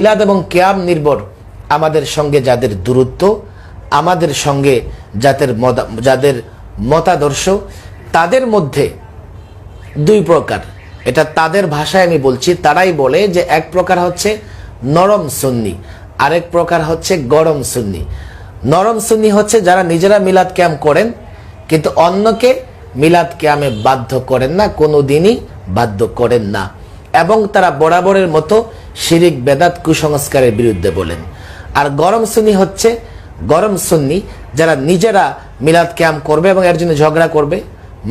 মিলাদ এবং কেয়াম নির্ভর আমাদের সঙ্গে যাদের দূরত্ব, আমাদের সঙ্গে যাদের যাদের মতাদর্শ, তাদের মধ্যে দুই প্রকার। এটা তাদের ভাষায় আমি বলছি, তারাই বলে যে এক প্রকার হচ্ছে নরম সুন্নি, আরেক প্রকার হচ্ছে গরম সুন্নি। নরম সুন্নি হচ্ছে যারা নিজেরা মিলাদ ক্যাম্প করেন, কিন্তু অন্যকে মিলাদ ক্যামে বাধ্য করেন না, কোনো দিনই বাধ্য করেন না। এবং তারা বরাবরের মতো শিরিক, বেদাত, কুসংস্কারের বিরুদ্ধে বলেন। আর গরম সুন্নি হচ্ছে গরম সুন্নি যারা নিজেরা মিলাদ ক্যাম্প করবে এবং এর জন্য ঝগড়া করবে,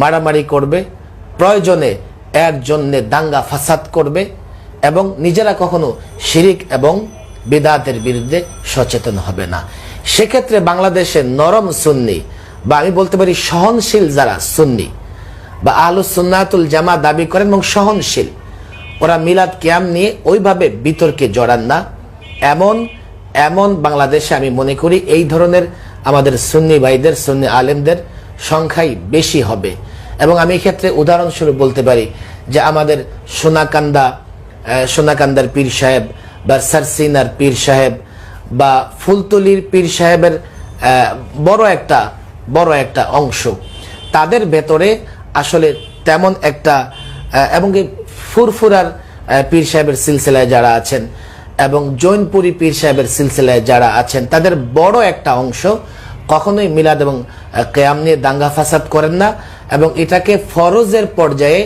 মারামারি করবে, প্রয়োজনে এর জন্য দাঙ্গা ফাসাদ করবে এবং নিজেরা কখনো শিরিক এবং বিদাতের বিরুদ্ধে সচেতন হবে না। সেক্ষেত্রে বাংলাদেশে নরম সুন্নি বা আমি বলতে পারি সহনশীল যারা সুন্নি বা আহলু সুন্নাতুল জামা দাবি করেন এবং সহনশীল ওরা মিলাদ কিয়াম নিয়ে ওইভাবে বিতর্কে জড়ান না। এমন এমন বাংলাদেশে আমি মনে করি এই ধরনের আমাদের সুন্নি ভাইদের, সুন্নি আলেমদের সংখ্যাই বেশি হবে। এবং আমি এক্ষেত্রে উদাহরণস্বরূপ বলতে পারি যে আমাদের সোনাকান্দা সোনাকান্দার পীর সাহেব বা সারসিনার পীর সাহেব বা ফুলতলির পীর সাহেবের বড় একটা বড় একটা অংশ। তাদের ভেতরে আসলে তেমন একটা এবং ফুরফুরার পীর সাহেবের সিলসিলায় যারা আছেন এবং জৈনপুরি পীর সাহেবের সিলসিলায় যারা আছেন, তাদের বড় একটা অংশ কখনোই মিলাদ এবং কেয়াম নিয়ে দাঙ্গা ফাসাদ করেন না এবং এটাকে ফরজের পর্যায়ে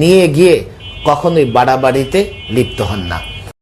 নিয়ে গিয়ে কখনোই বাড়াবাড়িতে লিপ্ত হন না।